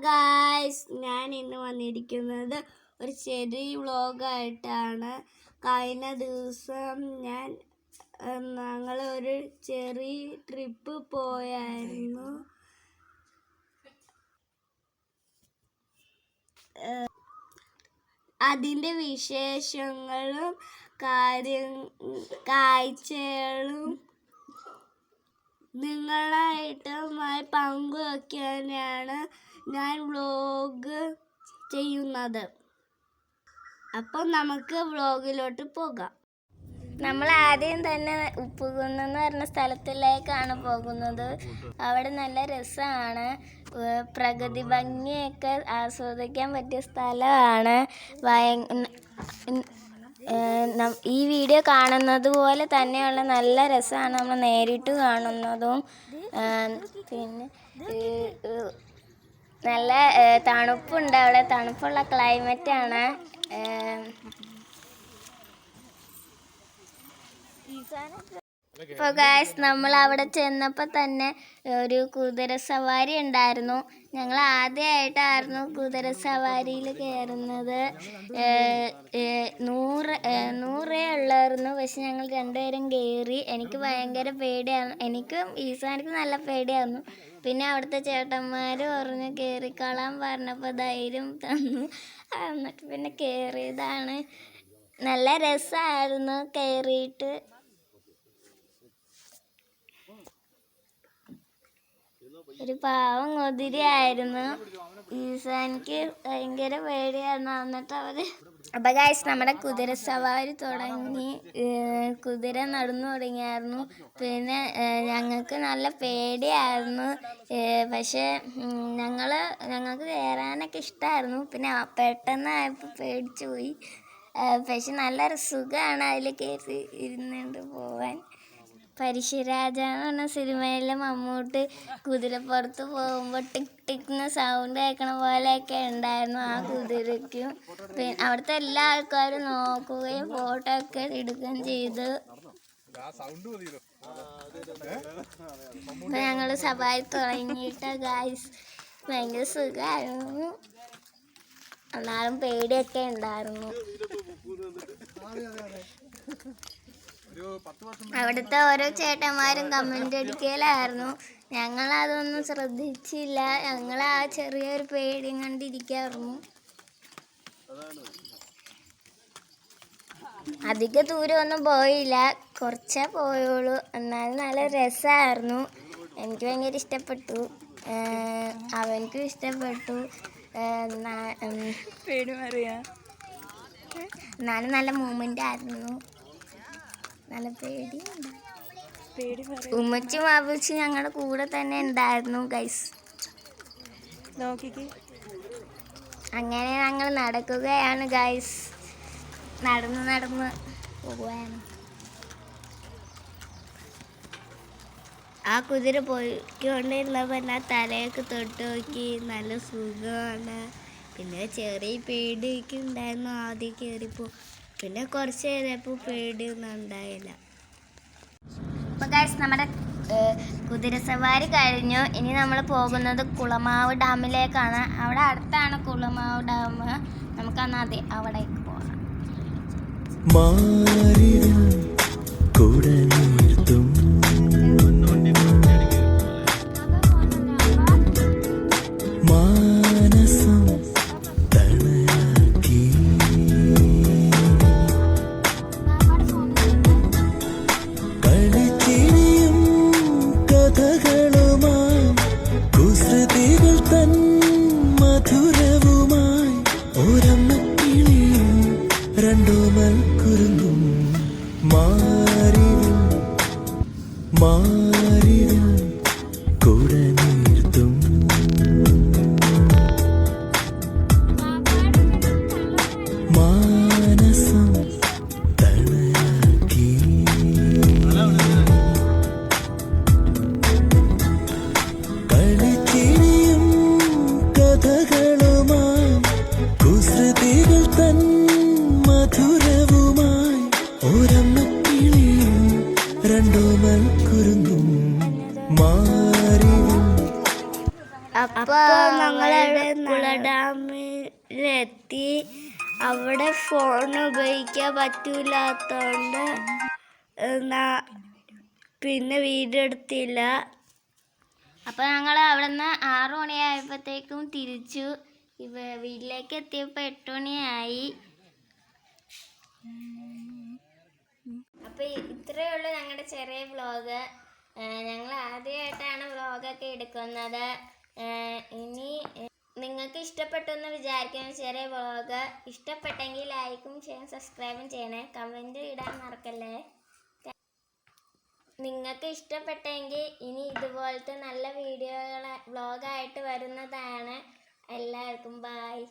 Guys ഞാൻ ഇന്ന് വന്നിരിക്കുന്നത് ഒരു ചെറിയ വ്ളോഗായിട്ടാണ്. കഴിഞ്ഞ ദിവസം ഞാൻ ഞങ്ങൾ ഒരു ചെറിയ ട്രിപ്പ് പോയായിരുന്നു. അതിന്റെ വിശേഷങ്ങളും കാര്യം കാഴ്ചകളും നിങ്ങളായിട്ടുമായി പങ്കുവയ്ക്കാനാണ് ഞാൻ വ്ലോഗ് ചെയ്യുന്നത്. അപ്പം നമുക്ക് വ്ലോഗിലോട്ട് പോകാം. നമ്മൾ ആദ്യം തന്നെ ഉപ്പുകുന്ന് എന്ന് പറഞ്ഞ സ്ഥലത്തിലേക്കാണ് പോകുന്നത്. അവിടെ നല്ല രസമാണ്. പ്രകൃതി ഭംഗിയൊക്കെ ആസ്വദിക്കാൻ പറ്റിയ സ്ഥലമാണ്. ഭയ- ഈ വീഡിയോ കാണുന്നത് പോലെ തന്നെയുള്ള നല്ല രസമാണ് നമ്മൾ നേരിട്ട് കാണുന്നതും. പിന്നെ നല്ല തണുപ്പുണ്ട് അവിടെ. തണുപ്പുള്ള ക്ലൈമറ്റാണ് ഇപ്പോൾ ഗായ്സ് നമ്മൾ അവിടെ ചെന്നപ്പോൾ തന്നെ ഒരു കുതിര സവാരി ഉണ്ടായിരുന്നു. ഞങ്ങൾ ആദ്യമായിട്ടായിരുന്നു കുതിര സവാരിയിൽ കയറുന്നത്. നൂറ് നൂറേ ഉള്ളായിരുന്നു. പക്ഷെ ഞങ്ങൾ രണ്ടുപേരും കയറി. എനിക്ക് ഭയങ്കര പേടിയായിരുന്നു. എനിക്കും ഈസാനിക്ക് നല്ല പേടിയായിരുന്നു. പിന്നെ അവിടുത്തെ ചേട്ടന്മാർ പറഞ്ഞു കയറിക്കോളാൻ പറഞ്ഞപ്പോൾ ധൈര്യം തന്നു. എന്നിട്ട് പിന്നെ കയറിയതാണ്. നല്ല രസമായിരുന്നു കയറിയിട്ട്. ഒരു പാവം കൊതിരിയായിരുന്നു. ഈസാനിക്ക് ഭയങ്കര പേടിയായിരുന്നു. എന്നിട്ട് അവർ അപ്പൊ ഗൈസ് നമ്മുടെ കുതിര സവാരി തുടങ്ങി കുതിര നടന്നു തുടങ്ങിയായിരുന്നു. പിന്നെ ഞങ്ങൾക്ക് നല്ല പേടിയായിരുന്നു. പക്ഷെ ഞങ്ങൾ ഞങ്ങൾക്ക് കയറാനൊക്കെ ഇഷ്ടമായിരുന്നു പിന്നെ പെട്ടെന്ന് പെട്ടെന്നായപ്പോൾ പേടിച്ചു പോയി. പക്ഷെ നല്ല സുഖമാണ് അതിൽ കയറി ഇരുന്നുകൊണ്ട് പോവാൻ. പരിശുരാജ എന്ന് പറഞ്ഞ സിനിമയിലെ മമ്മൂട്ട്. കുതിരപ്പുറത്ത് പോകുമ്പോൾ ടിക് ടിക് എന്ന സൗണ്ട് കേൾക്കണ പോലെയൊക്കെ ഉണ്ടായിരുന്നു ആ കുതിരയ്ക്കും. പിന്നെ അവിടുത്തെ എല്ലാ ആൾക്കാരും നോക്കുകയും ഫോട്ടോ ഒക്കെ എടുക്കുകയും ചെയ്തു. അപ്പൊ ഞങ്ങൾ സവാരി തുടങ്ങിയിട്ട് ഗായ്സ് ഭയങ്കര സുഖമായിരുന്നു എന്നാലും പേടിയൊക്കെ ഉണ്ടായിരുന്നു. അവിടുത്തെ ഓരോ ചേട്ടന്മാരും കമന്റ് അടിക്കലായിരുന്നു. ഞങ്ങൾ അതൊന്നും ശ്രദ്ധിച്ചില്ല. ഞങ്ങൾ ആ ചെറിയൊരു പേടിയും കണ്ടിരിക്കായിരുന്നു. അധിക ദൂരമൊന്നും പോയില്ല. കുറച്ചേ പോയുള്ളൂ. എന്നാലും നല്ല രസമായിരുന്നു എനിക്ക് ഭയങ്കര ഇഷ്ടപ്പെട്ടു. അവനിക്കും ഇഷ്ടപ്പെട്ടു. എന്നാലും നല്ല മൂമെന്റ് ആയിരുന്നു. നല്ല പേടിയുണ്ട്. പേടി ഉമ്മച്ചും വാപ്പിച്ചും ഞങ്ങളുടെ കൂടെ തന്നെ ഉണ്ടായിരുന്നു ഗൈസ് അങ്ങനെ ഞങ്ങൾ നടക്കുകയാണ് ഗൈസ് നടന്ന് നടന്ന് പോവുകയാണ്. ആ കുതിര പോയിക്കൊണ്ടിരുന്നപ്പോൾ ഞാൻ തലയൊക്കെ തൊട്ട് നോക്കി നല്ല സുഖമാണ്. പിന്നെ ചെറിയ പേടിയൊക്കെ ഉണ്ടായിരുന്നു ആദ്യം കയറിപ്പോൾ പിന്നെ കുറച്ച് കഴിഞ്ഞപ്പോൾ പേടിയൊന്നും ഉണ്ടായില്ല. നമ്മുടെ കുതിര സവാരി കഴിഞ്ഞു. ഇനി നമ്മൾ പോകുന്നത് കുളമാവ് ഡാമിലേക്കാണ്. അവിടെ അടുത്താണ് കുളമാവ് ഡാം. നമുക്ക് എന്നാൽ അതെ അവിടേക്ക് പോകാം. മാറിടും குறுங்கும் மாறிடும் மா രണ്ടോമൽ കുരുങ്ങും മാറി. അപ്പൊ ഞങ്ങളുടെ ഡാമിലെത്തി അവിടെ ഫോൺ ഉപയോഗിക്കാൻ പറ്റൂലാത്തോണ്ട് എന്നാ പിന്നെ വീടെടുത്തില്ല എടുത്തില്ല. അപ്പോൾ ഞങ്ങൾ അവിടെ നിന്ന് ആറു മണിയായപ്പോഴത്തേക്കും തിരിച്ചു. വീട്ടിലേക്ക് എത്തിയപ്പോ എട്ടു മണിയായി. അപ്പോൾ ഇത്രയേ ഉള്ളൂ ഞങ്ങളുടെ ചെറിയ വ്ളോഗ്. ഞങ്ങൾ ആദ്യമായിട്ടാണ് വ്ളോഗൊക്കെ എടുക്കുന്നത്. ഇനി നിങ്ങൾക്ക് ഇഷ്ടപ്പെട്ടു എന്ന് വിചാരിക്കുന്ന ചെറിയ വ്ളോഗ് ഇഷ്ടപ്പെട്ടെങ്കിൽ ലൈക്കും ചെയ്യാൻ സബ്സ്ക്രൈബും ചെയ്യണേ. കമന്റ് ഇടാൻ മറക്കല്ലേ? നിങ്ങൾക്ക് ഇഷ്ടപ്പെട്ടെങ്കിൽ ഇനി ഇതുപോലത്തെ നല്ല വീഡിയോകൾ വ്ളോഗായിട്ട് വരുന്നതാണ്. എല്ലാവർക്കും ബായ്